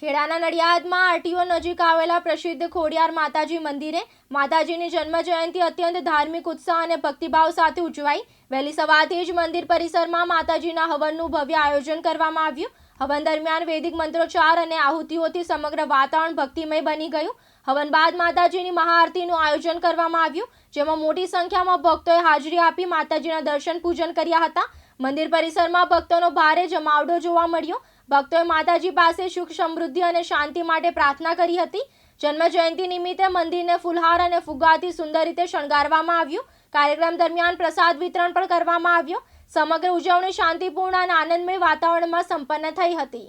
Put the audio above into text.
ખેડાના નડિયાદમાં RTO નજીક આવેલા પ્રસિદ્ધ ખોડિયાર માતાજી મંદિરે માતાજીની જન્મ જયંતિ અત્યંત ધાર્મિક ઉત્સાહ અને ભક્તિભાવ સાથે ઉજવાઈ. વહેલી સવારથી જ મંદિર પરિસરમાં માતાજીના હવનનું ભવ્ય આયોજન કરવામાં આવ્યું. હવન દરમિયાન વૈદિક મંત્રોચ્ચાર અને આહુતિઓથી સમગ્ર વાતાવરણ ભક્તિમય બની ગયું. હવન બાદ માતાજીની મહાઆરતીનું આયોજન કરવામાં આવ્યું, જેમાં મોટી સંખ્યામાં ભક્તોએ હાજરી આપી માતાજીના દર્શન પૂજન કર્યા હતા. મંદિર પરિસરમાં ભક્તોનો ભારે જમાવડો જોવા મળ્યો. ભક્તોએ માતાજી પાસે સુખ સમૃદ્ધિ અને શાંતિ માટે પ્રાર્થના કરી હતી. જન્મ જયંતિ નિમિત્તે મંદિરને ફુલહાર અને ફુગ્ગાથી સુંદર રીતે શણગારવામાં આવ્યું. કાર્યક્રમ દરમિયાન પ્રસાદ વિતરણ પણ કરવામાં આવ્યો. સમગ્ર ઉજવણી શાંતિપૂર્ણ અને આનંદમય વાતાવરણમાં સંપન્ન થઈ હતી.